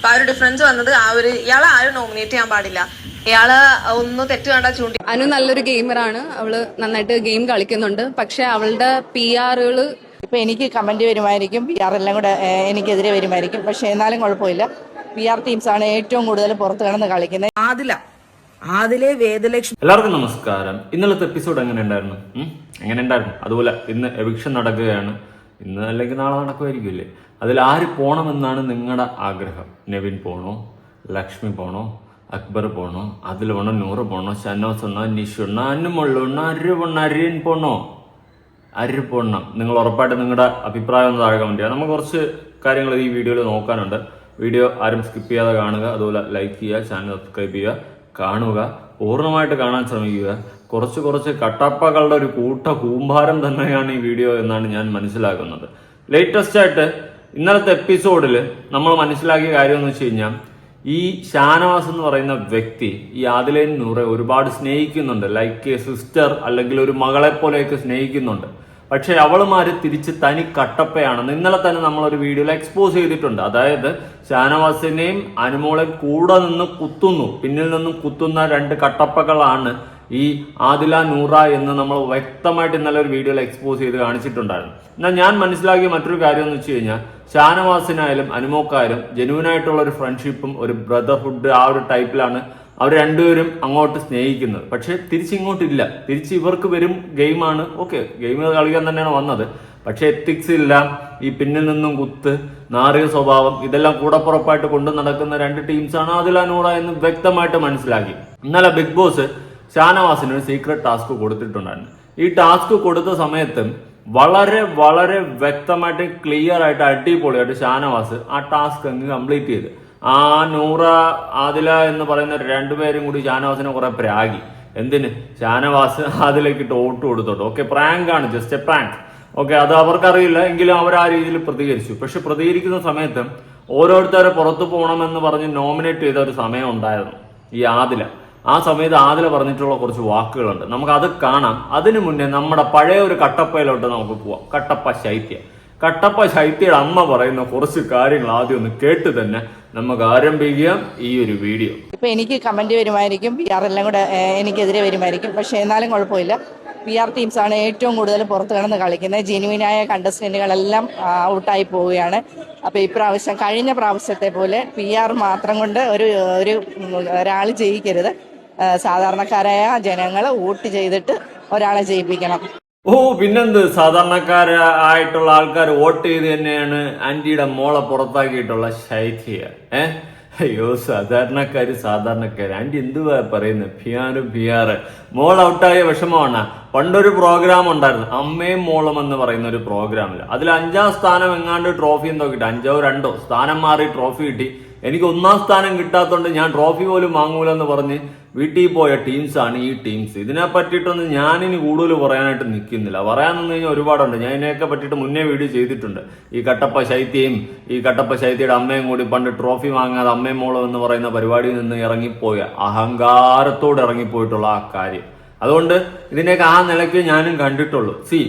അപ്പൊ ആ ഒരു ഡിഫറൻസ് വന്നത് ആ ഒരു ഇയാളെ ആരും നോമിനേറ്റ് ചെയ്യാൻ പാടില്ല. ഇയാൾ ഒന്ന് തെറ്റ് കണ്ട ചൂണ്ടി അനു നല്ലൊരു ഗെയിമറാണ് അവൾ നന്നായിട്ട് ഗെയിം കളിക്കുന്നുണ്ട്. പക്ഷെ അവളുടെ പി ആറുകൾ ഇപ്പൊ എനിക്ക് കമന്റ് വരുമായിരിക്കും. പി ആർ എല്ലാം കൂടെ ഏഹ്, എനിക്കെതിരെ വരുമായിരിക്കും. പക്ഷെ എന്നാലും കുഴപ്പമില്ല. പി ആർ ടീംസ് ആണ് ഏറ്റവും കൂടുതൽ പുറത്ത് കിടന്ന് കളിക്കുന്നത്. ആദില. ആദിലെ വേദലക്ഷ്മി എല്ലാവർക്കും നമസ്കാരം. ഇന്നലത്തെ എപ്പിസോഡ് എങ്ങനെ ഉണ്ടായിരുന്നു? ഉം? എങ്ങനെ ഉണ്ടായിരുന്നു? അതുപോലെ ഇന്ന് എവിക്ഷൻ നടക്കുകയാണ്. ഇന്ന് അല്ലെങ്കിൽ നാളെ നടക്കുമായിരിക്കില്ലേ അതിൽ ആര് പോകണമെന്നാണ് നിങ്ങളുടെ ആഗ്രഹം. നെവിൻ പോണോ? ലക്ഷ്മി പോണോ? അക്ബർ പോണോ? അതിൽ പോണോ നൂറ് പോണോ? ഷനോസ് ഉണ്ണോ നിഷു ഉണ്ണോ അന്നുമുള്ളു അരു പോണോ? അരിയൻ പോണോ. അരി പോണം നിങ്ങൾ ഉറപ്പായിട്ട് നിങ്ങളുടെ അഭിപ്രായം ഒന്ന് താഴെ കമന്റ് ചെയ്യാം. നമുക്ക് കുറച്ച് കാര്യങ്ങൾ ഈ വീഡിയോയിൽ നോക്കാനുണ്ട്. വീഡിയോ ആരും സ്കിപ്പ് ചെയ്യാതെ കാണുക. അതുപോലെ ലൈക്ക് ചെയ്യുക ചാനൽ സബ്സ്ക്രൈബ് ചെയ്യുക കാണുക പൂർണമായിട്ട് കാണാൻ ശ്രമിക്കുക. കുറച്ച് കുറച്ച് കട്ടപ്പകളുടെ ഒരു കൂട്ട കൂമ്പാരം തന്നെയാണ് ഈ വീഡിയോ എന്നാണ് ഞാൻ മനസ്സിലാക്കുന്നത്. ലേറ്റസ്റ്റ് ആയിട്ട് ഇന്നലത്തെ എപ്പിസോഡിൽ നമ്മൾ മനസ്സിലാക്കിയ കാര്യം എന്ന് വെച്ച് കഴിഞ്ഞാൽ ഈ ഷാനവാസ് എന്ന് പറയുന്ന വ്യക്തി ഈ ആദിലേൻ നൂറെ ഒരുപാട് സ്നേഹിക്കുന്നുണ്ട്. ലൈക്ക് സിസ്റ്റർ അല്ലെങ്കിൽ ഒരു മകളെ പോലെയൊക്കെ സ്നേഹിക്കുന്നുണ്ട്. പക്ഷെ അവളുമാര് തിരിച്ച് തനി കട്ടപ്പയാണെന്ന് ഇന്നലെ തന്നെ നമ്മൾ ഒരു വീഡിയോയിൽ എക്സ്പോസ് ചെയ്തിട്ടുണ്ട്. അതായത് ഷാനവാസിനെയും അനുമോളെയും കൂടെ നിന്ന് കുത്തുന്നു. പിന്നിൽ നിന്നും കുത്തുന്ന രണ്ട് കട്ടപ്പകളാണ് ഈ ആദില നൂറ എന്ന് നമ്മൾ വ്യക്തമായിട്ട് ഇന്നലെ ഒരു വീഡിയോയിൽ എക്സ്പോസ് ചെയ്ത് കാണിച്ചിട്ടുണ്ടായിരുന്നു. എന്നാൽ ഞാൻ മനസ്സിലാക്കിയ മറ്റൊരു കാര്യം എന്ന് വെച്ച് കഴിഞ്ഞാൽ ഷാനവാസിനായാലും അനുമോക്കായാലും ജനുവനായിട്ടുള്ള ഒരു ഫ്രണ്ട്ഷിപ്പും ഒരു ബ്രദർഹുഡ് ആ ഒരു ടൈപ്പിലാണ് അവർ രണ്ടുപേരും അങ്ങോട്ട് സ്നേഹിക്കുന്നത്. പക്ഷെ തിരിച്ചിങ്ങോട്ടില്ല തിരിച്ച് ഇവർക്ക് വരും ഗെയിമാണ് ഓക്കെ ഗെയിം കളിക്കാൻ തന്നെയാണ് വന്നത്. പക്ഷേ എത്തിക്സ് ഇല്ല. ഈ പിന്നിൽ നിന്നും കുത്ത് നാറിയ സ്വഭാവം ഇതെല്ലാം കൂടപ്പുറപ്പായിട്ട് കൊണ്ടു നടക്കുന്ന രണ്ട് ടീംസാണ് അതിലാനൂറ എന്ന് വ്യക്തമായിട്ട് മനസ്സിലാക്കി. ഇന്നലെ ബിഗ് ബോസ് ഷാനവാസിന് ഒരു സീക്രട്ട് ടാസ്ക് കൊടുത്തിട്ടുണ്ടായിരുന്നു. ഈ ടാസ്ക് കൊടുത്ത സമയത്ത് വളരെ വളരെ വ്യക്തമായിട്ട് ക്ലിയർ ആയിട്ട് അടിപൊളിയായിട്ട് ഷാനവാസ് ആ ടാസ്ക് അങ്ങ് കംപ്ലീറ്റ് ചെയ്ത്. ആ നൂറ ആദില എന്ന് പറയുന്ന രണ്ടുപേരും കൂടി ഷാനവാസിനെ കുറെ പ്രാഗി. എന്തിന്? ഷാനവാസ് അതിലേക്ക് ഓട്ട് കൊടുത്തോട്ടോ. ഓക്കെ ആണ് ജസ്റ്റ് എ പ്രാങ്ക് ഓക്കെ അത് അവർക്കറിയില്ല എങ്കിലും അവർ ആ രീതിയിൽ പ്രതികരിച്ചു. പക്ഷെ പ്രതികരിക്കുന്ന സമയത്ത് ഓരോരുത്തരെ പുറത്തു പോകണമെന്ന് പറഞ്ഞ് നോമിനേറ്റ് ചെയ്ത ഒരു സമയം ഉണ്ടായിരുന്നു. ഈ ആദില. ആ സമയത്ത് ആദില പറഞ്ഞിട്ടുള്ള കുറച്ച് വാക്കുകളുണ്ട്. നമുക്ക് അത് കാണാം. അതിനു മുന്നേ നമ്മുടെ പഴയ ഒരു കട്ടപ്പയിലോട്ട് നമുക്ക് പോവാം. കട്ടപ്പ ശൈത്യ. കട്ടപ്പ ശൈത്യയുടെ അമ്മ പറയുന്ന കുറച്ച് കാര്യങ്ങൾ ആദ്യം ഒന്ന് കേട്ട് തന്നെ നമുക്ക് ആരംഭിക്കാം ഈ ഒരു വീഡിയോ. ഇപ്പൊ എനിക്ക് കമന്റ് വരുമായിരിക്കും പി ആർ എല്ലാം കൂടെ എനിക്കെതിരെ വരുമായിരിക്കും. പക്ഷെ എന്നാലും കുഴപ്പമില്ല. പി ആർ ടീംസ് ആണ് ഏറ്റവും കൂടുതൽ പുറത്ത് കിടന്ന് കളിക്കുന്നത്. ജെനുവിനായ കണ്ടസ്റ്റന്റുകളെല്ലാം ഔട്ടായി പോവുകയാണ്. അപ്പൊ ഇപ്രാവശ്യം കഴിഞ്ഞ പ്രാവശ്യത്തെ പോലെ പി ആർ മാത്രം കൊണ്ട് ഒരു ഒരു ഒരാൾ ജയിക്കരുത്. സാധാരണക്കാരായ ജനങ്ങൾ വോട്ട് ചെയ്തിട്ട് ഒരാളെ ജയിപ്പിക്കണം. ഓ പിന്നെന്ത്? സാധാരണക്കാരായിട്ടുള്ള ആൾക്കാർ വോട്ട് ചെയ്ത് തന്നെയാണ് ആന്റിയുടെ മോളെ പുറത്താക്കിയിട്ടുള്ള ശൈത്യ. അയ്യോ സാധാരണക്കാര് സാധാരണക്കാര്. ആന്റി എന്തുവാ പറയുന്നത് പിയാറ് പിയാറ്. മോൾ ഔട്ടായ വിഷമമാണ്? പണ്ടൊരു പ്രോഗ്രാം ഉണ്ടായിരുന്നു. അമ്മയും മോളും എന്ന് പറയുന്ന ഒരു പ്രോഗ്രാമിൽ അതിൽ അഞ്ചാം സ്ഥാനം എങ്ങാണ്ട് ട്രോഫി നോക്കിയിട്ട് അഞ്ചോ രണ്ടോ സ്ഥാനം മാറി ട്രോഫി കിട്ടി. എനിക്ക് ഒന്നാം സ്ഥാനം കിട്ടാത്തതുകൊണ്ട് ഞാൻ ട്രോഫി പോലും വാങ്ങൂലെന്ന് പറഞ്ഞ് വീട്ടിൽ പോയ ടീംസാണ് ഈ ടീംസ് ഇതിനെ പറ്റിയിട്ടൊന്നും ഞാനിനി കൂടുതൽ പറയാനായിട്ട് നിൽക്കുന്നില്ല. പറയാൻ നിന്ന് കഴിഞ്ഞാൽ ഒരുപാടുണ്ട്. ഞാൻ ഇതിനെയൊക്കെ പറ്റിയിട്ട് മുന്നേ വീഡിയോ ചെയ്തിട്ടുണ്ട്. ഈ കട്ടപ്പ ശൈത്യയും ഈ കട്ടപ്പ ശൈത്യയുടെ അമ്മയും കൂടി പണ്ട് ട്രോഫി വാങ്ങാതെ അമ്മയും മോളും എന്ന് പറയുന്ന പരിപാടിയിൽ നിന്ന് ഇറങ്ങിപ്പോയ അഹങ്കാരത്തോട് ഇറങ്ങിപ്പോയിട്ടുള്ള ആ കാര്യം. അതുകൊണ്ട് ഇതിനെയൊക്കെ ആ നിലയ്ക്ക് ഞാനും കണ്ടിട്ടുള്ളൂ. സി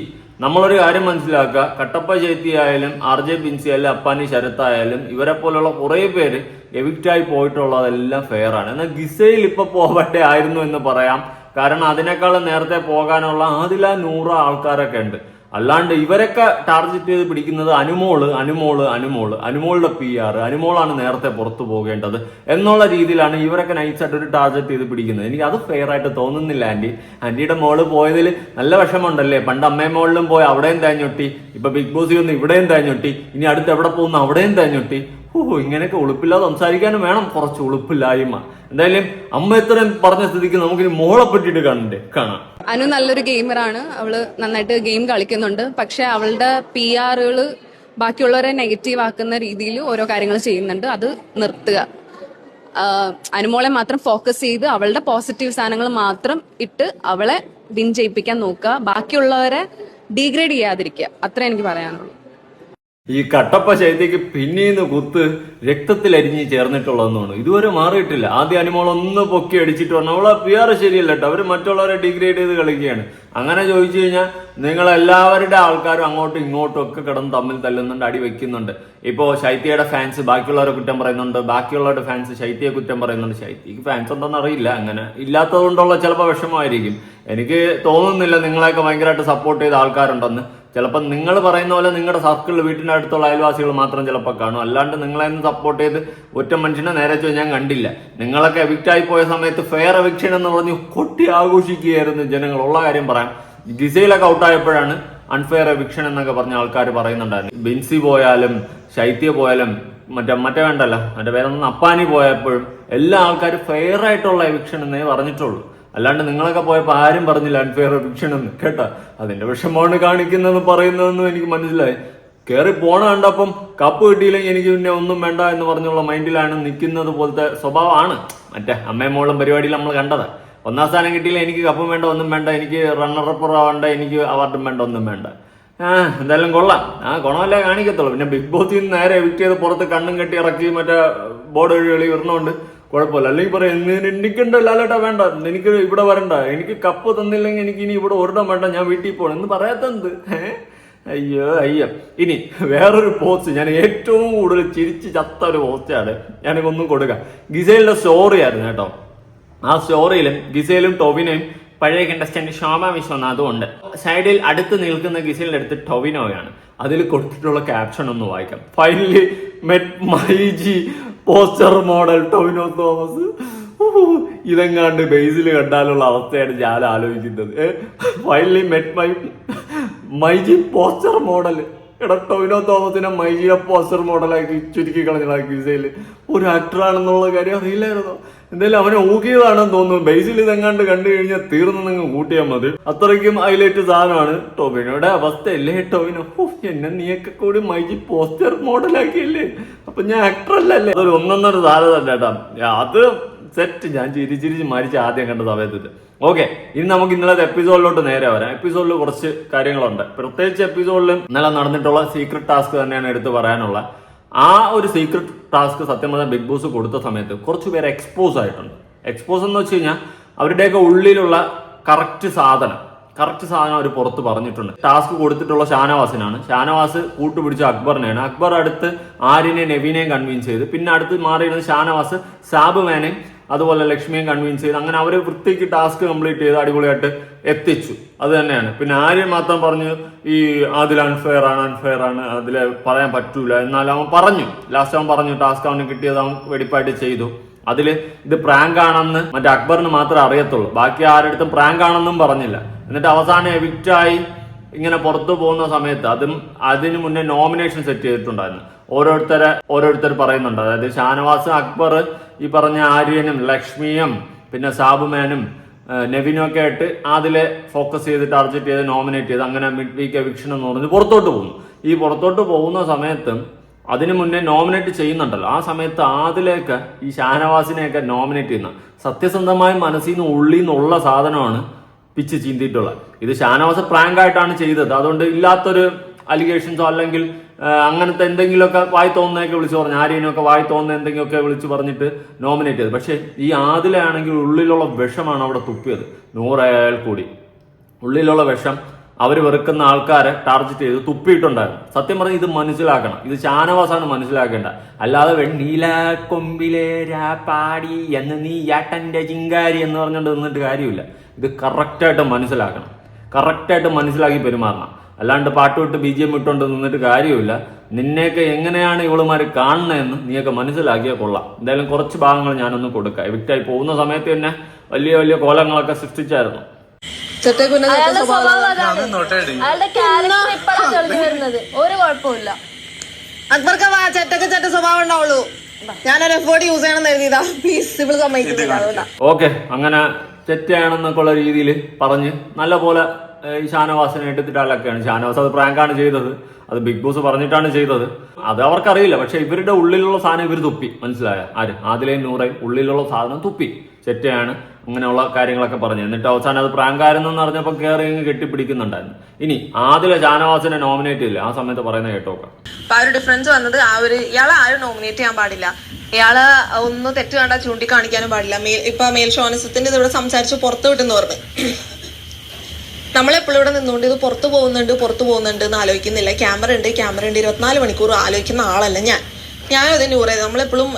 നമ്മളൊരു കാര്യം മനസ്സിലാക്കുക. കട്ടപ്പ ചേത്തി ആയാലും ആർ ജെ ബിൻസി ആയാലും അപ്പാനി ശരത്ത് ആയാലും ഇവരെ പോലുള്ള കുറേ പേര് എവിക്റ്റായി പോയിട്ടുള്ളതെല്ലാം ഫെയർ ആണ്. എന്നാൽ ഗിസയിൽ ഇപ്പോൾ പോവട്ടെ ആയിരുന്നു എന്ന് പറയാം. കാരണം അതിനേക്കാളും നേരത്തെ പോകാനുള്ള ആദില നൂറ് ആൾക്കാരൊക്കെ ഉണ്ട്. അല്ലാണ്ട് ഇവരൊക്കെ ടാർഗറ്റ് ചെയ്ത് പിടിക്കുന്നത് അനുമോൾ അനുമോൾ അനുമോൾ. അനുമോളുടെ പി ആർ അനുമോളാണ് നേരത്തെ പുറത്തു പോകേണ്ടത് എന്നുള്ള രീതിയിലാണ് ഇവരൊക്കെ നൈസായിട്ട് ഒരു ടാർഗറ്റ് ചെയ്ത് പിടിക്കുന്നത്. എനിക്ക് അത് ഫെയർ ആയിട്ട് തോന്നുന്നില്ല ആന്റി. ആന്റിയുടെ മോൾ പോയതിൽ നല്ല വിഷമമുണ്ടല്ലേ? പണ്ട് അമ്മയും മോളിലും പോയി അവിടെയും തേഞ്ഞൊട്ടി. ഇപ്പൊ ബിഗ് ബോസിൽ ഒന്ന് ഇവിടെയും തേഞ്ഞൊട്ടി. ഇനി അടുത്ത് എവിടെ പോകുന്നു? അവിടെയും തേഞ്ഞൊട്ടി. ഓ ഇങ്ങനെയൊക്കെ ഉളുപ്പില്ലാതെ സംസാരിക്കാനും വേണം. കുറച്ച് ഉളുപ്പില്ലായ്മ. എന്തായാലും അമ്മ ഇത്രയും പറഞ്ഞ സ്ഥിതിക്ക് നമുക്ക് മോളെ പറ്റിയിട്ട് കാണണ്ടേ? കാണാം. അനു നല്ലൊരു ഗെയിമറാണ്. അവൾ നന്നായിട്ട് ഗെയിം കളിക്കുന്നുണ്ട്. പക്ഷെ അവളുടെ പി ആറുകൾ ബാക്കിയുള്ളവരെ നെഗറ്റീവ് ആക്കുന്ന രീതിയിൽ ഓരോ കാര്യങ്ങൾ ചെയ്യുന്നുണ്ട്. അത് നിർത്തുക. അനുമോളെ മാത്രം ഫോക്കസ് ചെയ്ത് അവളുടെ പോസിറ്റീവ് സാധനങ്ങൾ മാത്രം ഇട്ട് അവളെ വിൻ ചെയ്യിപ്പിക്കാൻ നോക്കുക. ബാക്കിയുള്ളവരെ ഡീഗ്രേഡ് ചെയ്യാതിരിക്കുക. അത്രേ എനിക്ക് പറയാനുള്ളൂ. ഈ കട്ടപ്പ ശൈത്യക്ക് പിന്നീന്ന് കുത്ത് രക്തത്തിലരിഞ്ഞ് ചേർന്നിട്ടുള്ളതെന്നാണ്. ഇതുവരെ മാറിയിട്ടില്ല. ആദ്യം അനിമോൾ ഒന്ന് പൊക്കി അടിച്ചിട്ട് പറഞ്ഞു അവളെ പിയാറ് ശരിയല്ല കേട്ടോ അവർ മറ്റുള്ളവരെ ഡിഗ്രേഡ് ചെയ്ത് കളിക്കുകയാണ്. അങ്ങനെ ചോദിച്ചു കഴിഞ്ഞാൽ നിങ്ങൾ എല്ലാവരുടെ ആൾക്കാരും അങ്ങോട്ടും ഇങ്ങോട്ടും ഒക്കെ കിടന്ന് തമ്മിൽ തല്ലുന്നുണ്ട് അടി വെക്കുന്നുണ്ട്. ഇപ്പോ ശൈത്യയുടെ ഫാൻസ് ബാക്കിയുള്ളവരെ കുറ്റം പറയുന്നുണ്ട് ബാക്കിയുള്ളവരുടെ ഫാൻസ് ശൈത്യയെ കുറ്റം പറയുന്നുണ്ട്. ശൈത്യക്ക് ഫാൻസ് ഉണ്ടോന്ന് അറിയില്ല. അങ്ങനെ ഇല്ലാത്തതുകൊണ്ടുള്ള ചിലപ്പോൾ വിഷമമായിരിക്കും. എനിക്ക് തോന്നുന്നില്ല നിങ്ങളെയൊക്കെ ഭയങ്കരമായിട്ട് സപ്പോർട്ട് ചെയ്ത ആൾക്കാരുണ്ടെന്ന്. ചിലപ്പോൾ നിങ്ങൾ പറയുന്ന പോലെ നിങ്ങളുടെ സർക്കിളിൽ വീട്ടിന്റെ അടുത്തുള്ള അയൽവാസികൾ മാത്രം ചിലപ്പോൾ കാണും. അല്ലാണ്ട് നിങ്ങളെന്ന് സപ്പോർട്ട് ചെയ്ത് ഒറ്റ മനുഷ്യനെ നേരെ ചൊവ്വേ ഞാൻ കണ്ടില്ല. നിങ്ങളൊക്കെ എവിക്റ്റ് ആയി പോയ സമയത്ത് ഫെയർ എവിക്ഷൻ എന്ന് പറഞ്ഞ് കൊട്ടി ആഘോഷിക്കുകയായിരുന്നു ജനങ്ങൾ. ഉള്ള കാര്യം പറയാം. ഗിസയിലൊക്കെ ഔട്ടായപ്പോഴാണ് അൺഫെയർ എവിക്ഷൻ എന്നൊക്കെ പറഞ്ഞ ആൾക്കാർ പറയുന്നുണ്ടായിരുന്നു ബിൻസി പോയാലും ശൈത്യ പോയാലും മറ്റേ മറ്റേ വേണ്ടല്ല. മറ്റേ വേറെ അപ്പാനി പോയപ്പോഴും എല്ലാ ആൾക്കാരും ഫെയർ ആയിട്ടുള്ള എവിക്ഷൻ എന്നേ പറഞ്ഞിട്ടുള്ളൂ. അല്ലാണ്ട് നിങ്ങളൊക്കെ പോയപ്പോൾ ആരും പറഞ്ഞില്ല അൺഫെയർ എവിക്ഷൻ എന്ന്. കേട്ടോ? അതിന്റെ വിഷമമാണ് കാണിക്കുന്നതെന്ന് പറയുന്നതെന്നും എനിക്ക് മനസ്സിലായി. കയറി പോണ കണ്ടപ്പം കപ്പ് കിട്ടിയില്ലെങ്കിൽ എനിക്ക് പിന്നെ ഒന്നും വേണ്ട എന്ന് പറഞ്ഞുള്ള മൈൻഡിലാണ് നിൽക്കുന്നത് പോലത്തെ സ്വഭാവമാണ്. മറ്റേ അമ്മയും മോളും പരിപാടിയിൽ നമ്മൾ കണ്ടത്. ഒന്നാം സ്ഥാനം കിട്ടിയില്ല എനിക്ക് കപ്പും വേണ്ട ഒന്നും വേണ്ട. എനിക്ക് റണ്ണറപ്പ് ആവണ്ട എനിക്ക് അവാർഡും വേണ്ട ഒന്നും വേണ്ട. ആ എന്തായാലും കൊള്ളാം. ആ ഗുണമല്ലേ കാണിക്കത്തുള്ളൂ. പിന്നെ ബിഗ് ബോസിൽ നിന്ന് നേരെ എവിക്റ്റ് ചെയ്ത് പുറത്ത് കണ്ണും കെട്ടി ഇറക്കി മറ്റേ ബോർഡ് വഴി വെളി വരണോണ്ട് കുഴപ്പമില്ല. അല്ലെങ്കിൽ പറയാം എനിക്കുണ്ട് ലാലേട്ട വേണ്ട. എനിക്ക് ഇവിടെ വരണ്ട. എനിക്ക് കപ്പ് തന്നില്ലെങ്കിൽ എനിക്ക് ഇനി ഇവിടെ ഒരിടം വേണ്ട. ഞാൻ വീട്ടിൽ പോകണം എന്ന് പറയാത്തത് അയ്യോ അയ്യോ. ഇനി വേറൊരു പോസ്റ്റ് ഞാൻ ഏറ്റവും കൂടുതൽ ചിരിച്ച് ചത്ത ഒരു പോസ്റ്റാണ് ഞാനൊന്നും കൊടുക്കാം. ഗിസേലിന്റെ സ്റ്റോറി ആയിരുന്നു കേട്ടോ. ആ സ്റ്റോറിയിലും ഗിസേലും ടോവിനെയും പഴയ കണ്ടസ്റ്റന്റ് ശോഭ വിശ്വനാഥും ഉണ്ട്. സൈഡിൽ അടുത്ത് നിൽക്കുന്ന ഗിസയിലെ അടുത്ത് ടൊവിനോയാണ്. അതിൽ കൊടുത്തിട്ടുള്ള ക്യാപ്ഷൻ ഒന്ന് വായിക്കാം. Finally met MyG poster model Tovino Thomas ഇതെങ്ങാണ്ട് Basil കണ്ടാലുള്ള അവസ്ഥയാണ് ഞാൻ ആലോചിക്കുന്നത്. Finally met my MyG poster model എടാ ടോവിനോ തോമസിനെ മൈജിയുടെ പോസ്റ്റർ മോഡലാക്കി ചുരുക്കി കളഞ്ഞ ഗിസയിൽ ഒരു ആക്ടറാണെന്നുള്ള കാര്യം അറിയില്ലായിരുന്നോ. എന്തായാലും അവനെ ഊക്കിയതാണെന്ന് തോന്നുന്നു. ബേസിൽ ഇതെങ്ങാണ്ട് കണ്ടു കഴിഞ്ഞാൽ തീർന്നു നിങ്ങൾ കൂട്ടിയാൽ മതി. അത്രയ്ക്കും ഹൈലൈറ്റ് സാധനമാണ്. ടോബിനോടെ അവസ്ഥ അല്ലേ ടോബിനോ എന്നെ നീയൊക്കെ കൂടി മൈജി പോസ്റ്റർ മോഡലാക്കിയല്ലേ? അപ്പൊ ഞാൻ ആക്ടർ അല്ലല്ലേ? അതൊരു ഒന്നൊന്നര സാധനം ചേട്ടാ അത് സെറ്റ് ഞാൻ ചിരി ചിരിച്ച് മരിച്ച ആദ്യം കണ്ട സമയത്ത്. ഓക്കെ ഇനി നമുക്ക് ഇന്നലത്തെ എപ്പിസോഡിലോട്ട് നേരെ വരാം. എപ്പിസോഡിൽ കുറച്ച് കാര്യങ്ങളുണ്ട്. പ്രത്യേകിച്ച് എപ്പിസോഡിൽ ഇന്നലെ നടന്നിട്ടുള്ള സീക്രട്ട് ടാസ്ക് തന്നെയാണ് എടുത്ത് പറയാനുള്ള ആ ഒരു സീക്രട്ട് ടാസ്ക് സത്യം പറഞ്ഞാൽ ബിഗ് ബോസ് കൊടുത്ത സമയത്ത് കുറച്ച് പേര് എക്സ്പോസ് ആയിട്ടുണ്ട്. എക്സ്പോസ് എന്ന് വെച്ച് കഴിഞ്ഞാൽ അവരുടെയൊക്കെ ഉള്ളിലുള്ള കറക്റ്റ് സാധനം കറക്റ്റ് സാധനം അവർ പുറത്ത് പറഞ്ഞിട്ടുണ്ട്. ടാസ്ക് കൊടുത്തിട്ടുള്ള ഷാനവാസിനാണ്. ഷാനവാസ് കൂട്ടുപിടിച്ച അക്ബറിനെയാണ്. അക്ബർ അടുത്ത് ആര്യനെ നവീനെയും കൺവിൻസ് ചെയ്ത് പിന്നെ അടുത്ത് മാറിയിരുന്നത് ഷാനവാസ് സാബുമാനെയും അതുപോലെ ലക്ഷ്മിയും കൺവിൻസ് ചെയ്ത് അങ്ങനെ അവർ വൃത്തിക്ക് ടാസ്ക് കംപ്ലീറ്റ് ചെയ്ത് അടിപൊളിയായിട്ട് എത്തിച്ചു. അത് തന്നെയാണ്. പിന്നെ ആര്യൻ മാത്രം പറഞ്ഞു ഈ അതിൽ അൺഫെയർ ആണ് അൺഫെയർ ആണ് അതിൽ പറയാൻ പറ്റൂല. എന്നാൽ അവൻ പറഞ്ഞു. ലാസ്റ്റ് അവൻ പറഞ്ഞു ടാസ്ക് അവന് കിട്ടിയത് അവൻ വെടിപ്പായിട്ട് ചെയ്തു. അതിൽ ഇത് പ്രാങ്ക് ആണെന്ന് മറ്റേ അക്ബറിന് മാത്രമേ അറിയത്തുള്ളൂ. ബാക്കി ആരുടെ പ്രാങ്ക് ആണെന്നും പറഞ്ഞില്ല. എന്നിട്ട് അവസാനം എവിക്റ്റ് ആയി ഇങ്ങനെ പുറത്തു പോകുന്ന സമയത്ത് അതും അതിനു മുന്നേ നോമിനേഷൻ സെറ്റ് ചെയ്തിട്ടുണ്ടായിരുന്നു. ഓരോരുത്തരെ ഓരോരുത്തർ പറയുന്നുണ്ട്. അതായത് ഷാനവാസ് അക്ബർ ഈ പറഞ്ഞ ആര്യനും ലക്ഷ്മിയും പിന്നെ സാബുമേനും ഏഹ് നെവിനും ഒക്കെ ആയിട്ട് അതിലെ ഫോക്കസ് ചെയ്ത് ടാർഗറ്റ് ചെയ്ത് നോമിനേറ്റ് ചെയ്ത് അങ്ങനെ മിഡ് വീക്ക് എവിക്ഷൻ എന്ന് പറഞ്ഞ് പുറത്തോട്ട് പോകുന്നു. ഈ പുറത്തോട്ട് പോകുന്ന സമയത്ത് അതിനു മുന്നേ നോമിനേറ്റ് ചെയ്യുന്നുണ്ടല്ലോ. ആ സമയത്ത് ആദിലേക്ക് ഈ ഷാനവാസിനെയൊക്കെ നോമിനേറ്റ് ചെയ്യുന്ന സത്യസന്ധമായ മനസ്സിൽ നിന്ന് ഉള്ളിൽ നിന്നുള്ള സാധനമാണ് പിച്ച് ചീന്തിയിട്ടുള്ളത്. ഇത് ഷാനവാസ് പ്രാങ്കായിട്ടാണ് ചെയ്തത്. അതുകൊണ്ട് ഇല്ലാത്തൊരു അലിഗേഷൻസോ അല്ലെങ്കിൽ അങ്ങനത്തെ എന്തെങ്കിലുമൊക്കെ വായി തോന്നുന്നതൊക്കെ വിളിച്ച് പറഞ്ഞു ആരെയൊക്കെ വായി തോന്നുന്ന എന്തെങ്കിലുമൊക്കെ വിളിച്ച് പറഞ്ഞിട്ട് നോമിനേറ്റ് ചെയ്ത് പക്ഷേ ഈ ആദിലാണെങ്കിൽ ഉള്ളിലുള്ള വിഷമാണ് അവിടെ തുപ്പിയത്. നൂറായാൽ കൂടി. ഉള്ളിലുള്ള വിഷം അവർ വെറുക്കുന്ന ആൾക്കാരെ ടാർഗറ്റ് ചെയ്ത് തുപ്പിയിട്ടുണ്ടായിരുന്നു. സത്യം പറഞ്ഞ് ഇത് മനസ്സിലാക്കണം. ഇത് ഷാനവാസാണ് മനസ്സിലാക്കേണ്ട. അല്ലാതെ വെണ്ണീല കൊമ്പിലെ പാടി എന്ന് നീ ഏട്ടന്റെ ചിങ്കാരി എന്ന് പറഞ്ഞുകൊണ്ട് നിന്നിട്ട് കാര്യമില്ല. ഇത് കറക്റ്റായിട്ട് മനസ്സിലാക്കണം. കറക്റ്റായിട്ട് മനസ്സിലാക്കി പെരുമാറണം. അല്ലാണ്ട് പാട്ട് വിട്ട് ബി ജി എം ഇട്ടുകൊണ്ട് നിന്നിട്ട് കാര്യമില്ല നിന്നെയൊക്കെ എങ്ങനെയാണ് ഇവളുമാർ കാണുന്നതെന്ന് നീയൊക്കെ മനസ്സിലാക്കിയാൽ കൊള്ളാം. എന്തായാലും കുറച്ച് ഭാഗങ്ങൾ ഞാനൊന്ന് കൊടുക്കാം. എവിക്റ്റായി പോകുന്ന സമയത്ത് തന്നെ വലിയ വലിയ കോലങ്ങളൊക്കെ സൃഷ്ടിച്ചായിരുന്നു. അയാളുടെ സ്വഭാവം അതാണ്. അയാളുടെ ക്യാരക്ടർ ഇപ്പോഴാണ് തെളിഞ്ഞു വരുന്നത്. ഒരു കുഴപ്പമില്ല അക്ബർക്ക് വാ ചെറ്റക്ക് ചെറ്റ സ്വഭാവം ഉണ്ടാവുള്ളൂ. ഞാനൊരു എഫേർട്ട് യൂസ് ചെയ്യണമെന്ന് എഴുതിയതാ. പ്ലീസ് ഇവൾ സമ്മതിക്കുന്നില്ല അതുകൊണ്ടാ. ഓക്കെ അങ്ങനെ തെറ്റാണെന്നൊക്കെ ഉള്ള രീതിയിൽ പറഞ്ഞ് നല്ല പോലെ ഈ ഷാനവാസിനെ എടുത്തിട്ടാലൊക്കെയാണ് ഷാനവാസ് അത് പ്രാങ്കാണ് ചെയ്തത്. അത് ബിഗ് ബോസ് പറഞ്ഞിട്ടാണ് ചെയ്തത്. അത് അവർക്കറിയില്ല. പക്ഷെ ഇവരുടെ ഉള്ളിലുള്ള സാധനം ഇവർ തുപ്പി. മനസ്സിലായ? ആര്? ആദിലയും നൂറയും ഉള്ളിലുള്ള സാധനം തുപ്പി. ചെറ്റയാണ് അങ്ങനെയുള്ള കാര്യങ്ങളൊക്കെ പറഞ്ഞു എന്നിട്ട് അവസാനം അത് പ്രാങ്കാരെന്ന് പറഞ്ഞപ്പോൾ കയറി കെട്ടിപ്പിടിക്കുന്നുണ്ടായിരുന്നു. ഇനി ആദില ഷാനവാസിനെ നോമിനേറ്റ് ചെയ്യില്ല ആ സമയത്ത് പറയുന്ന കേട്ടോക്കാം. അപ്പൊ ആ ഡിഫറൻസ് വന്നത് ആ ഒരു ഇയാളെ ആരും നോമിനേറ്റ് ചെയ്യാൻ പാടില്ല. ഇയാൾ ഒന്ന് തെറ്റ് കണ്ടാൽ ചൂണ്ടിക്കാണിക്കാനും പാടില്ല. ഇപ്പൊ മേൽ ഷോനസത്തിന്റെ ഇതോടെ സംസാരിച്ച് പുറത്തു വിട്ടെന്ന് പറഞ്ഞു. നമ്മളെപ്പോഴും ഇവിടെ നിന്നുകൊണ്ട് ഇത് പുറത്തു പോകുന്നുണ്ട് പുറത്തു പോകുന്നുണ്ട് എന്ന് ആലോചിക്കുന്നില്ല. ക്യാമറ ഉണ്ട് ക്യാമറ ഉണ്ട്. ഇരുപത്തിനാല് മണിക്കൂർ ആലോചിക്കുന്ന ആളല്ല ഞാൻ. ഞാൻ അതിന് നൂറ് നമ്മളെപ്പോഴും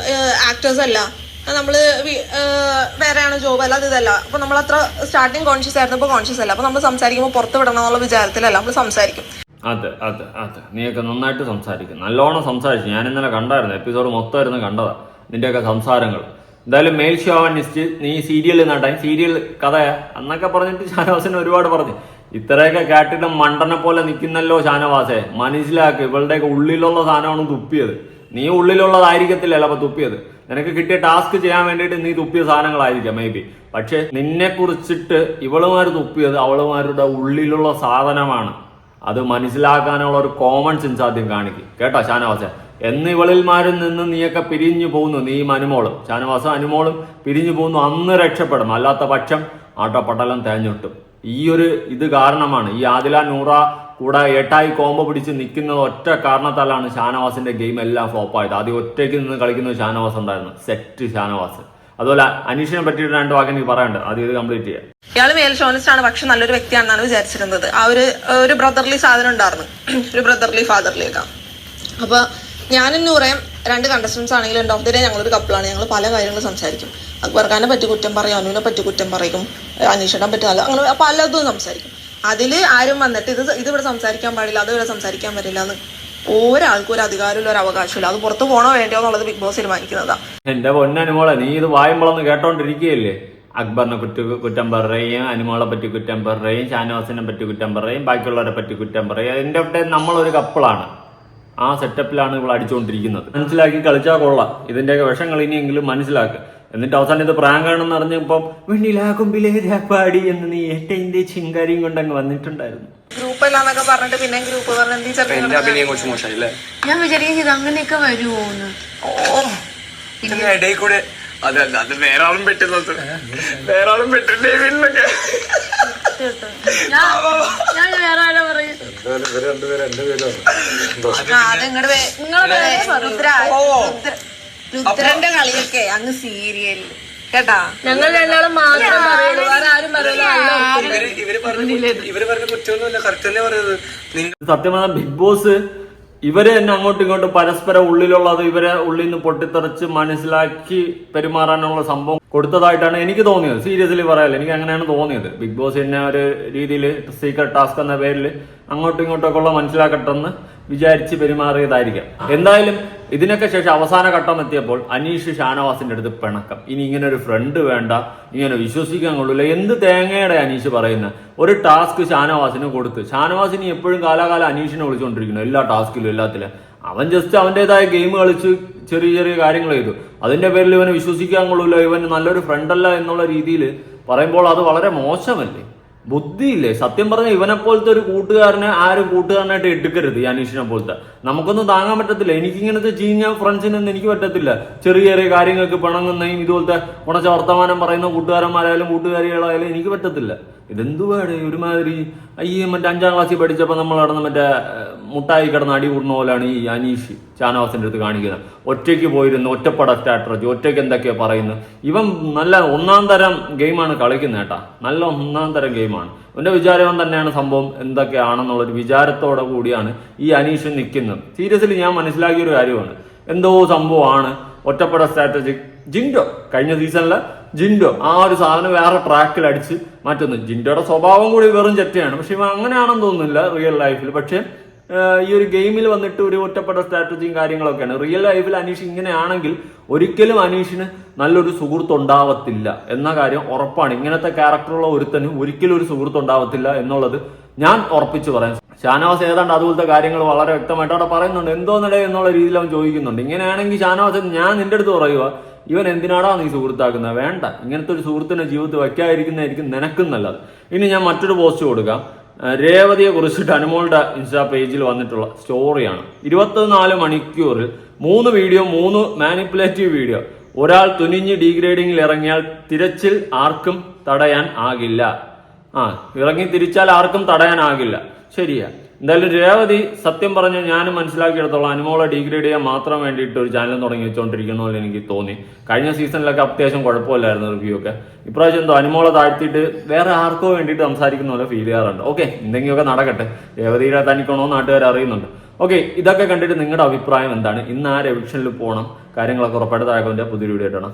ആക്ടേഴ്സ് അല്ല. നമ്മൾ വേറെയാണ് ജോബ് അല്ല അത് ഇതല്ല. അപ്പോൾ നമ്മൾ അത്ര സ്റ്റാർട്ടിങ് കോൺഷ്യസ് ആയിരുന്നു ഇപ്പോൾ കോൺഷ്യസ് അല്ല. അപ്പോൾ നമ്മൾ സംസാരിക്കുമ്പോൾ പുറത്ത് വിടണം എന്നുള്ള വിചാരത്തിലല്ല നമ്മൾ സംസാരിക്കും. അതെ അതെ അതെ. നീയൊക്കെ നന്നായിട്ട് സംസാരിക്കും. നല്ലോണം സംസാരിച്ചു. ഞാൻ ഇന്നലെ കണ്ടായിരുന്നു എപ്പിസോഡ് മൊത്തമായിരുന്നു കണ്ടതാ. നിന്റെയൊക്കെ സംസാരങ്ങൾ. എന്തായാലും മേൽ ഷോവനിസ്റ്റ് നീ സീരിയൽ നടാൻ സീരിയൽ കഥയാ എന്നൊക്കെ പറഞ്ഞിട്ട് ഷാനവാസിനെ ഒരുപാട് പറഞ്ഞു. ഇത്രയൊക്കെ കേട്ടിട്ട് മണ്ടനെ പോലെ നിൽക്കുന്നല്ലോ ഷാനവാസെ. മനസ്സിലാക്ക് ഇവളുടെയൊക്കെ ഉള്ളിലുള്ള സാധനമാണ് തുപ്പിയത്. നീ ഉള്ളിലുള്ളതായിരിക്കത്തില്ലല്ലോ അപ്പൊ തുപ്പിയത്. നിനക്ക് കിട്ടിയ ടാസ്ക് ചെയ്യാൻ വേണ്ടിയിട്ട് നീ തുപ്പിയ സാധനങ്ങളായിരിക്കാം മേ ബി പക്ഷെ നിന്നെ കുറിച്ചിട്ട് ഇവളുമാർ തുപ്പിയത് അവളുമാരുടെ ഉള്ളിലുള്ള സാധനമാണ്. അത് മനസ്സിലാക്കാനുള്ള ഒരു കോമൺ സെൻസ് ആദ്യം കാണിക്കും. കേട്ടോ ഷാനവാസ? എന്നിവളിൽമാരിൽ നിന്ന് നീയൊക്കെ പിരിഞ്ഞു പോകുന്നു നീയും അനുമോളും ഷാനവാസം അനുമോളും പിരിഞ്ഞു പോകുന്നു അന്ന് രക്ഷപ്പെടും. അല്ലാത്ത പക്ഷം ആട്ടപ്പട്ടലം തേഞ്ഞൊട്ടും ഈ ഒരു ഇത് കാരണമാണ്. ഈ ആദില നൂറ കൂടെ ഏട്ടായി കോമ്പ പിടിച്ച് നിൽക്കുന്നത് ഒറ്റ കാരണത്താലാണ് ഷാനവാസിന്റെ ഗെയിം എല്ലാം ഫ്ലോപ്പായത്. ആദ്യം ഒറ്റയ്ക്ക് നിന്ന് കളിക്കുന്ന ഷാനവാസ് ഉണ്ടായിരുന്നു. സെറ്റ് ഷാനവാസ്. അതുപോലെ അനീഷിനെ പറ്റിയിട്ട് രണ്ട് വാക്ക് എനിക്ക് പറയാനുണ്ട്. ആദ്യം ഇത് കംപ്ലീറ്റ് ചെയ്യാം. ഇയാൾ മേൽ ഷോണിസ്റ്റ് ആണ് പക്ഷെ നല്ലൊരു വ്യക്തിയാണെന്നാണ് വിചാരിച്ചിരുന്നത്. ആ ഒരു ഒരു ബ്രദർലി സാധനം ഉണ്ടായിരുന്നു. ഒരു ബ്രദർലി ഫാദർലി ഒക്കെ അപ്പൊ ഞാനും പറയാം രണ്ട് കണ്ടസ്റ്റൻസ് ആണെങ്കിലും എൻഡ് ഓഫ് ദി ഡേ ഞങ്ങളൊരു കപ്പിളാണ് ഞങ്ങൾ പല കാര്യങ്ങളും സംസാരിക്കും. അക്ബർഖാനെ പറ്റി കുറ്റം പറയും അനുവിനെ പറ്റി കുറ്റം പറയും അനീഷിനെ പറ്റി നല്ല അങ്ങനെ പലതും സംസാരിക്കും. അതിൽ ആരും വന്നിട്ട് ഇത് ഇത് ഇവിടെ സംസാരിക്കാൻ പാടില്ല അത് ഇവിടെ സംസാരിക്കാൻ പറ്റില്ല എന്ന് ഒരാൾക്കും ഒരു അധികാരമില്ല ഒരു അവകാശമില്ല. അത് പുറത്ത് പോകണോ വേണ്ടയോ എന്നുള്ളത് ബിഗ് ബോസ് തീരുമാനിക്കുന്നതാ. എന്റെ പൊന്നനുമോളെ നീ ഇത് വായുമ്പോളൊന്ന് കേട്ടോണ്ടിരിക്കുകയല്ലേ അക്ബറിനെ കുറ്റ കുറ്റം പറയും അനുമോളെ പറ്റി കുറ്റം പറയും ഷാനവാസിനെ പറ്റി കുറ്റം പറയും ബാക്കിയുള്ളവരെ പറ്റി കുറ്റം പറയും. എന്റെ അവിടെ നമ്മളൊരു കപ്പിളാണ് ആ സെറ്റപ്പിലാണ് ഇവൾ അടിച്ചുകൊണ്ടിരിക്കുന്നത് മനസ്സിലാക്കി കളിച്ചാൽ കൊള്ളാം. ഇതിന്റെയൊക്കെ വിഷങ്ങൾ ഇനിയെങ്കിലും മനസ്സിലാക്കുക എന്നിട്ട് അവസാനം ഇത് പ്രാങ്കാണെന്ന് അറിഞ്ഞപ്പം വെണ്ണിലാകുമ്പിലേ രാപ്പാടി എന്ന് നീ ഏറ്റവും ചിങ്കാരിയും കൊണ്ട് അങ്ങ് വന്നിട്ടുണ്ടായിരുന്നു. ഗ്രൂപ്പ് അല്ലാന്നൊക്കെ പറഞ്ഞിട്ട് പിന്നെ ഗ്രൂപ്പ് പറഞ്ഞു എന്ത് എന്റെ അഭിനയം കുറച്ച് മോശമായി ഞാൻ വിചാരിക്കും ഇത് അങ്ങനെയൊക്കെ വരുമോന്ന് പിന്നെ ഇടയിൽ കൂടെ അതല്ല അത് വേറെ ആളും പെട്ടുന്നത് വേറെ ആളും പെട്ടില്ലേ വീട്ടിലൊക്കെ രുദ്രന്റെ കളിയൊക്കെ അങ്ങ് സീരിയൽ കേട്ടാ? ഞങ്ങൾ രണ്ടാളും മാത്രം പറയുള്ളൂ വേറെ ആരും പറയില്ല ഇവർ ഇവർ പറഞ്ഞ കുറ്റമൊന്നുമില്ല കറക്റ്റ് തന്നെ പറയുന്നത് നിങ്ങൾ സത്യം പറഞ്ഞാൽ ബിഗ് ബോസ് ഇവർ തന്നെ അങ്ങോട്ടും ഇങ്ങോട്ടും പരസ്പരം ഉള്ളിലുള്ളത് ഇവരെ ഉള്ളിൽ നിന്ന് പൊട്ടിത്തെറിച്ച് മനസ്സിലാക്കി പെരുമാറാനുള്ള സംഭവം കൊടുത്തതായിട്ടാണ് എനിക്ക് തോന്നിയത്. സീരിയസ്ലി പറയാല്ല എനിക്ക് അങ്ങനെയാണ് തോന്നിയത്. ബിഗ് ബോസ് തന്നെ ഒരു രീതിയിൽ സീക്രട്ട് ടാസ്ക് എന്ന പേരിൽ അങ്ങോട്ടും ഇങ്ങോട്ടൊക്കെ ഉള്ള മനസ്സിലാക്കട്ടെന്ന് വിചാരിച്ച് പെരുമാറിയതായിരിക്കാം. എന്തായാലും ഇതിനൊക്കെ ശേഷം അവസാന ഘട്ടം എത്തിയപ്പോൾ അനീഷ് ഷാനവാസിന്റെ അടുത്ത് പിണക്കം. ഇനി ഇങ്ങനെ ഒരു ഫ്രണ്ട് വേണ്ട ഇങ്ങനെ വിശ്വസിക്കാൻ കൊള്ളില്ല എന്ത് തേങ്ങയുടെ അനീഷ് പറയുന്നത് ഒരു ടാസ്ക് ഷാനവാസിന് കൊടുത്ത്. ഷാനവാസിന് എപ്പോഴും കാലാകാലം അനീഷിനെ വിളിച്ചുകൊണ്ടിരിക്കുന്നു എല്ലാ ടാസ്കിലും എല്ലാത്തിലും. അവൻ ജസ്റ്റ് അവന്റെതായ ഗെയിം കളിച്ച് ചെറിയ ചെറിയ കാര്യങ്ങൾ ചെയ്തു. അതിന്റെ പേരിൽ ഇവനെ വിശ്വസിക്കാൻ കൊള്ളില്ല ഇവൻ നല്ലൊരു ഫ്രണ്ടല്ല എന്നുള്ള രീതിയിൽ പറയുമ്പോൾ അത് വളരെ മോശമല്ലേ? ബുദ്ധിയില്ലേ? സത്യം പറഞ്ഞ ഇവനെ പോലത്തെ ഒരു കൂട്ടുകാരനെ ആരും കൂട്ടുകാരനായിട്ട് എടുക്കരുത് അനീഷിനെ പോലത്തെ. നമുക്കൊന്നും താങ്ങാൻ പറ്റത്തില്ല. എനിക്ക് ഇങ്ങനത്തെ ചീഞ്ഞ ഫ്രണ്ട്സിനൊന്നും എനിക്ക് പറ്റത്തില്ല. ചെറിയ ചെറിയ കാര്യങ്ങൾക്ക് പിണങ്ങുന്നതും ഇതുപോലത്തെ ഉണച്ച വർത്തമാനം പറയുന്ന കൂട്ടുകാരന്മാരായാലും കൂട്ടുകാരികളായാലും എനിക്ക് പറ്റത്തില്ല. ഇതെന്തുവാണ് ഒരുമാതിരി? അയ്യേ മറ്റേ അഞ്ചാം ക്ലാസ്സിൽ പഠിച്ചപ്പോൾ നമ്മൾ നടന്ന മറ്റേ മുട്ടായി കിടന്ന് അടി കൂടുന്ന പോലാണ് ഈ അനീഷ്. ഷാനവാസിന്റെ അടുത്ത് കാണിക്കുന്നത്. ഒറ്റയ്ക്ക് പോയിരുന്നു ഒറ്റപ്പട സ്ട്രാറ്റജി ഒറ്റയ്ക്ക് എന്തൊക്കെയാ പറയുന്നു. ഇവൻ നല്ല ഒന്നാം തരം ഗെയിമാണ് കളിക്കുന്നത് കേട്ടാ. നല്ല ഒന്നാം തരം ഗെയിമാണ്. ഇവന്റെ വിചാരം തന്നെയാണ് സംഭവം എന്തൊക്കെയാണെന്നുള്ളൊരു വിചാരത്തോടെ കൂടിയാണ് ഈ അനീഷ് നിൽക്കുന്നത്. സീരിയസ്ലി ഞാൻ മനസ്സിലാക്കിയ ഒരു കാര്യമാണ്. എന്തോ സംഭവമാണ് ഒറ്റപ്പട സ്ട്രാറ്റജി ജിൻഡോ കഴിഞ്ഞ സീസണിലെ ജിൻഡോ ആ ഒരു സാധനം വേറെ ട്രാക്കിൽ അടിച്ച് മാറ്റുന്നു. ജിൻഡോയുടെ സ്വഭാവം കൂടി വെറും ചെറ്റയാണ്. പക്ഷെ ഇവ അങ്ങനെയാണെന്ന് തോന്നുന്നില്ല റിയൽ ലൈഫിൽ. പക്ഷെ ഈ ഒരു ഗെയിമിൽ വന്നിട്ട് ഒരു ഒറ്റപ്പെട്ട സ്ട്രാറ്റജിയും കാര്യങ്ങളൊക്കെയാണ്. റിയൽ ലൈഫിൽ അനീഷ് ഇങ്ങനെയാണെങ്കിൽ ഒരിക്കലും അനീഷിന് നല്ലൊരു സുഹൃത്തുണ്ടാവത്തില്ല എന്ന കാര്യം ഉറപ്പാണ്. ഇങ്ങനത്തെ ക്യാരക്ടറുള്ള ഒരുത്തനും ഒരിക്കലും ഒരു സുഹൃത്ത് ഉണ്ടാവത്തില്ല എന്നുള്ളത് ഞാൻ ഉറപ്പിച്ചു പറയാം. ഷാനവാസ് ഏതാണ്ട് അതുപോലത്തെ കാര്യങ്ങൾ വളരെ വ്യക്തമായിട്ട് അവിടെ പറയുന്നുണ്ട്. എന്തോന്നിടേ എന്നുള്ള രീതിയിൽ അവൻ ചോദിക്കുന്നുണ്ട്. ഇങ്ങനെയാണെങ്കിൽ ഷാനവാസ് ഞാൻ നിന്റെ അടുത്ത് പറയുക ഇവൻ എന്തിനാടാ നീ സുഹൃത്താക്കുന്നത് വേണ്ട. ഇങ്ങനത്തെ ഒരു സുഹൃത്തിനെ ജീവിതത്തിൽ വയ്ക്കാതിരിക്കുന്നതായിരിക്കും നിനക്കും നല്ലത്. ഇനി ഞാൻ മറ്റൊരു പോസ്റ്റ് കൊടുക്കാം. രേവതിയെ കുറിച്ചിട്ട് അനുമോളുടെ ഇൻസ്റ്റാ പേജിൽ വന്നിട്ടുള്ള സ്റ്റോറിയാണ് ഇരുപത്തിനാല് മണിക്കൂറിൽ മൂന്ന് വീഡിയോ മൂന്ന് മാനിപ്പുലേറ്റീവ് വീഡിയോ ഒരാൾ തുനിഞ്ഞ് ഡീഗ്രേഡിങ്ങിൽ ഇറങ്ങിയാൽ തിരച്ചിൽ ആർക്കും തടയാൻ ആകില്ല. ആ ഇറങ്ങി തിരിച്ചാൽ ആർക്കും തടയാനാകില്ല ശരിയാ. എന്തായാലും രേവതി സത്യം പറഞ്ഞ ഞാനും മനസ്സിലാക്കിയെടുത്തോളം അനുമോളെ ഡിഗ്രേഡ് ചെയ്യാൻ മാത്രം വേണ്ടിയിട്ട് ഒരു ചാനൽ തുടങ്ങി വെച്ചുകൊണ്ടിരിക്കുന്ന പോലെ എനിക്ക് തോന്നി. കഴിഞ്ഞ സീസണിലൊക്കെ അത്യാവശ്യം കുഴപ്പമില്ലായിരുന്നു റിവ്യൂ ഒക്കെ. ഇപ്രാവശ്യം എന്തോ അനുമോളെ താഴ്ത്തിയിട്ട് വേറെ ആർക്കോ വേണ്ടിയിട്ട് സംസാരിക്കുന്ന പോലെ ഫീൽ ചെയ്യാറുണ്ട്. ഓക്കെ എന്തെങ്കിലുമൊക്കെ നടക്കട്ടെ. രേവതിയുടെ തനിക്കണോ നാട്ടുകാർ അറിയുന്നുണ്ട്. ഓക്കെ ഇതൊക്കെ കണ്ടിട്ട് നിങ്ങളുടെ അഭിപ്രായം എന്താണ്? ഇന്ന് ആ രവിക്ഷനിൽ പോകണം കാര്യങ്ങളൊക്കെ ഉറപ്പായിട്ട് താഴെ പുതിയ വീഡിയോ ആയിട്ടാണ്